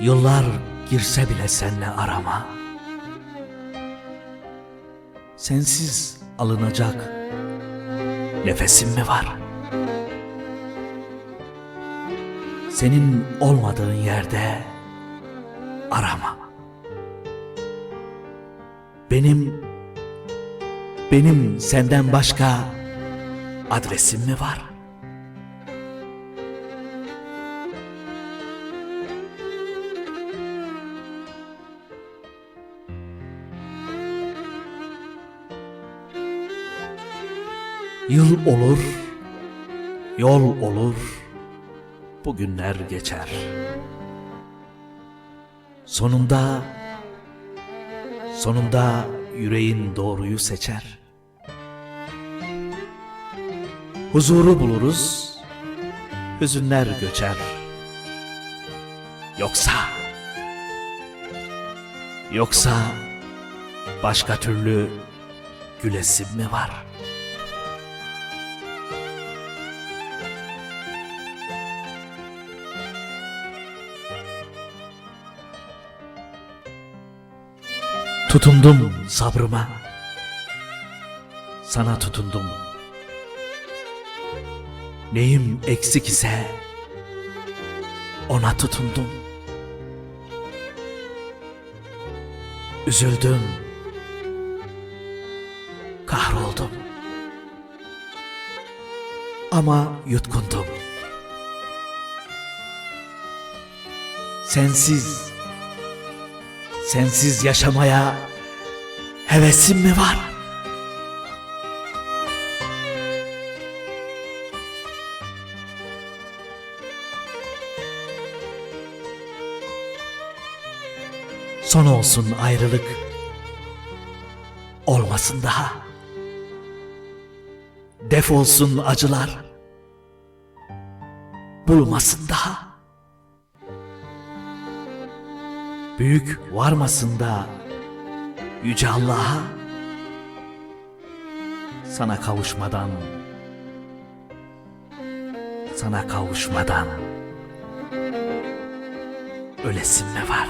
Yıllar girse bile senle arama. Sensiz alınacak nefesim mi var? Senin olmadığın yerde arama. Benim benim senden başka adresim mi var? Yıl olur, yol olur, bugünler geçer. Sonunda, sonunda yüreğin doğruyu seçer. Huzuru buluruz, hüzünler göçer. Yoksa, yoksa başka türlü gülesim mi var?'' Tutundum sabrıma. Sana tutundum. Neyim eksik ise ona tutundum. Üzüldüm. Kahroldum. Ama yutkundum. Sensiz Sensiz yaşamaya hevesim mi var? Son olsun ayrılık. Olmasın daha. Defolsun acılar. Bulmasın daha. Büyük varmasın da Yüce Allah'a sana kavuşmadan sana kavuşmadan ölesim mi var?